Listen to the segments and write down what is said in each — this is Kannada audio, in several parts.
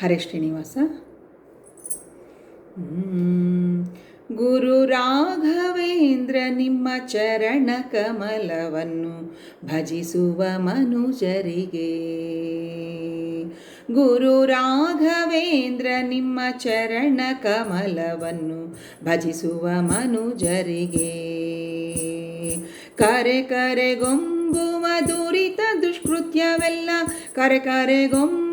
ಹರೇ ಶ್ರೀನಿವಾಸ. ಗುರು ರಾಘವೇಂದ್ರ ನಿಮ್ಮ ಚರಣ ಕಮಲವನ್ನು ಭಜಿಸುವ ಮನುಜರಿಗೆ. ಗುರು ರಾಘವೇಂದ್ರ ನಿಮ್ಮ ಚರಣ ಕಮಲವನ್ನು ಭಜಿಸುವ ಮನುಜರಿಗೆ. ಕರೆ ಕರೆಗೊಂಬುವ ದುರಿತ ದುಷ್ಕೃತ್ಯವೆಲ್ಲ ಕರೆ ಕರೆಗೊಂಬುವ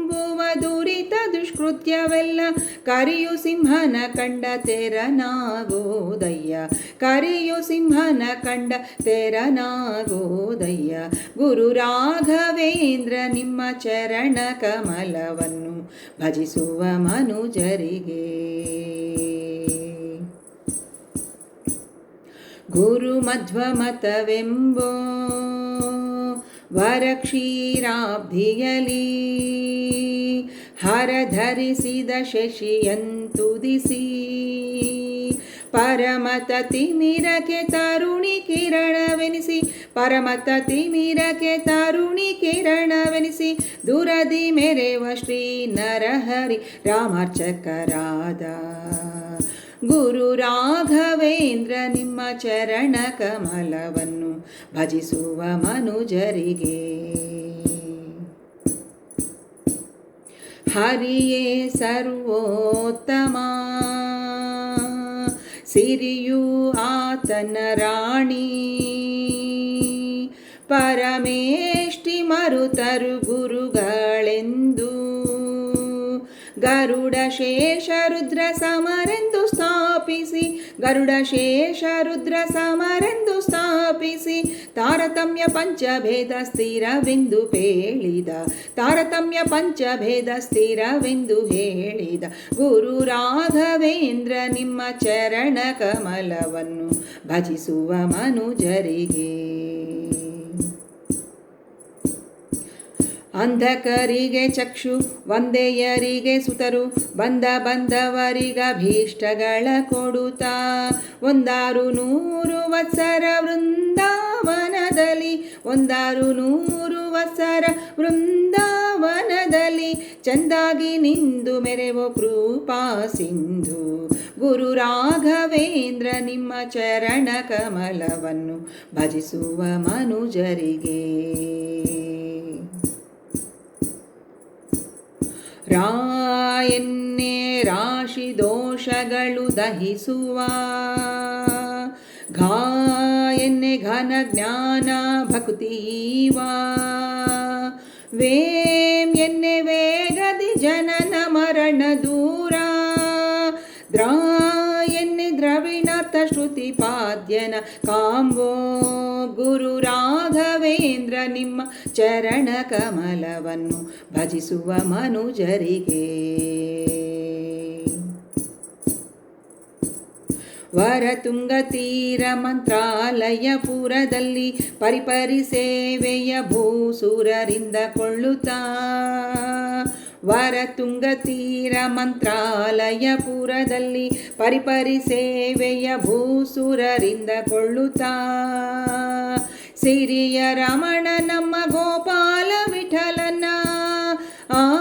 ದುರಿತ ದುಷ್ಕೃತ್ಯವೆಲ್ಲ ಕರಿಯು ಸಿಂಹನ ಕಂಡ ತೆರನಾಗೋದಯ್ಯ ಕರಿಯು ಸಿಂಹನ ಕಂಡ ತೆರನಾಗೋದಯ್ಯ ಗುರು ರಾಘವೇಂದ್ರ ನಿಮ್ಮ ಚರಣ ಕಮಲವನ್ನು ಭಜಿಸುವ ಮನುಜರಿಗೆ. ಗುರು ಮಧ್ವಮತವೆಂಬೋ ವರಕ್ಷೀರಾಬ್ಧಿಯಲಿ. ಹರಧರಿಸಿದ ಶಶಿಯಂತುದಿಸಿ ಪರಮತ ತಿಮಿರಕ್ಕೆ ತರುಣಿ ಕಿರಣವೆನಿಸಿ. ಪರಮತ ತಿಮಿರಕ್ಕೆ ತರುಣಿ ಕಿರಣವೆನಿಸಿ. ದುರದಿ ಮೆರೆವ ಶ್ರೀ ನರಹರಿ ರಾಮಾರ್ಚಕರಾದ ಗುರು ರಾಘವೇಂದ್ರ ನಿಮ್ಮ ಚರಣ ಕಮಲವನ್ನು ಭಜಿಸುವ ಮನುಜರಿಗೆ. ಹರಿಯೇ ಸರ್ವೋತ್ತಮ. ಸಿರಿಯು ಆತನ ರಾಣಿ. ಪರಮೇಷ್ಟಿ ಮರುತರು ಗುರುಗಳೆಂದು ಗರುಡ ಶೇಷ ರುದ್ರ ಸಮರೆಂದು ಸ್ಥಾಪಿಸಿ ಗರುಡ ಶೇಷ ರುದ್ರ ಸಮರೆಂದು ಸ್ಥಾಪಿಸಿ, ತಾರತಮ್ಯ ಪಂಚಭೇದ ಸ್ಥಿರವೆಂದು ಹೇಳಿದ, ತಾರತಮ್ಯ ಪಂಚಭೇದ ಸ್ಥಿರವೆಂದು ಹೇಳಿದ, ಗುರು ರಾಘವೇಂದ್ರ ನಿಮ್ಮ ಚರಣ ಕಮಲವನ್ನು ಭಜಿಸುವ ಮನುಜರಿಗೆ. ಅಂಧಕರಿಗೆ ಚಕ್ಷು, ವಂದೆಯರಿಗೆ ಸುತರು, ಬಂದ ಬಂದವರಿಗಭೀಷ್ಟಗಳ ಕೊಡುತ್ತಾ. ಒಂದಾರು ನೂರು ವತ್ಸರ ವೃಂದಾವನದಲ್ಲಿ, ಒಂದಾರು ನೂರು ವತ್ಸರ ವೃಂದಾವನದಲ್ಲಿ ಚಂದಾಗಿ ನಿಂದು ಮೆರೆವೋ ಕೃಪಾ ಸಿಂಧು. ಗುರು ರಾಘವೇಂದ್ರ ನಿಮ್ಮ ಚರಣ ಕಮಲವನ್ನು ಭಜಿಸುವ ಮನುಜರಿಗೆ. ರಾಯನ್ನೇ ರಾಶಿ ದೋಷಗಳು ದಹಿಸುವ ಘಾಯನ್ನೇ ಘನ ಜ್ಞಾನ ಭಕ್ತಿವ ವೇಂ ಎನ್ನೆ ವೇಗದಿ ಜನನ ಪಾದ್ಯನ ಕಾಂಬೋ. ಗುರು ರಾಘವೇಂದ್ರ ನಿಮ್ಮ ಚರಣ ಕಮಲವನ್ನು ಭಜಿಸುವ ಮನುಜರಿಗೆ. ವರತುಂಗ ತೀರ ಮಂತ್ರಾಲಯ ಪುರದಲ್ಲಿ ಪರಿಪರಿ ಸೇವೆಯ ಭೂಸುರರಿಂದ ಕೊಳ್ಳುತ್ತಾ. ವರತುಂಗ ತೀರ ಮಂತ್ರಾಲಯ ಪುರದಲ್ಲಿ ಪರಿಪರಿ ಸೇವೆಯ ಭೂಸುರರಿಂದ ಕೊಳ್ಳುತ್ತಾ. ಸಿರಿಯ ರಮಣ ನಮ್ಮ ಗೋಪಾಲ ವಿಠಲನ. ಆ,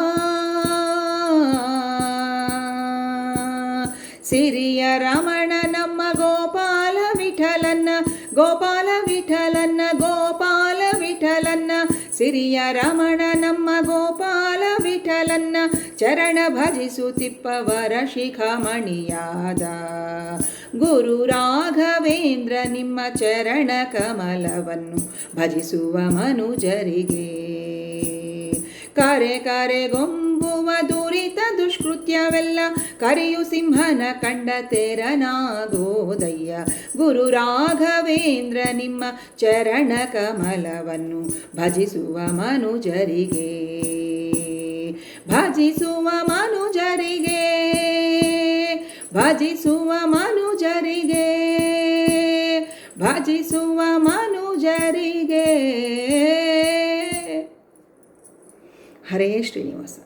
ಸಿರಿಯ ರಮಣ ನಮ್ಮ ಗೋಪಾಲ ವಿಠಲನ್ನ ಗೋಪಾಲ ವಿಠಲನ್ನ ಗೋಪಾಲ ವಿಠಲನ್ನ ಸಿರಿಯ ರಮಣ ನಮ್ಮ ಗೋಪಾಲ ವಿಠಲನ್ನ ಚರಣ ಭಜಿಸುತ್ತಿಪ್ಪವರ ಶಿಖಾಮಣಿಯಾದ. ಗುರು ರಾಘವೇಂದ್ರ ನಿಮ್ಮ ಚರಣ ಕಮಲವನ್ನು ಭಜಿಸುವ ಮನುಜರಿಗೆ. ಕರೆ ಕರೆಗೊಂಬುವ ದುರಿತ ದುಷ್ಕೃತ್ಯವೆಲ್ಲ ಕರೆಯು ಸಿಂಹನ ಕಂಡ ತೆರನಾಗೋದಯ್ಯ. ಗುರು ರಾಘವೇಂದ್ರ ನಿಮ್ಮ ಚರಣ ಕಮಲವನ್ನು ಭಜಿಸುವ ಮನುಜರಿಗೆ. ಭಜಿಸುವ ಮನುಜರಿಗೆ. ಭಜಿಸುವ ಮನುಜರಿಗೆ. ಭಜಿಸುವ ಮನುಜರಿಗೆ. ಹರೇ ಶ್ರೀನಿವಾಸ.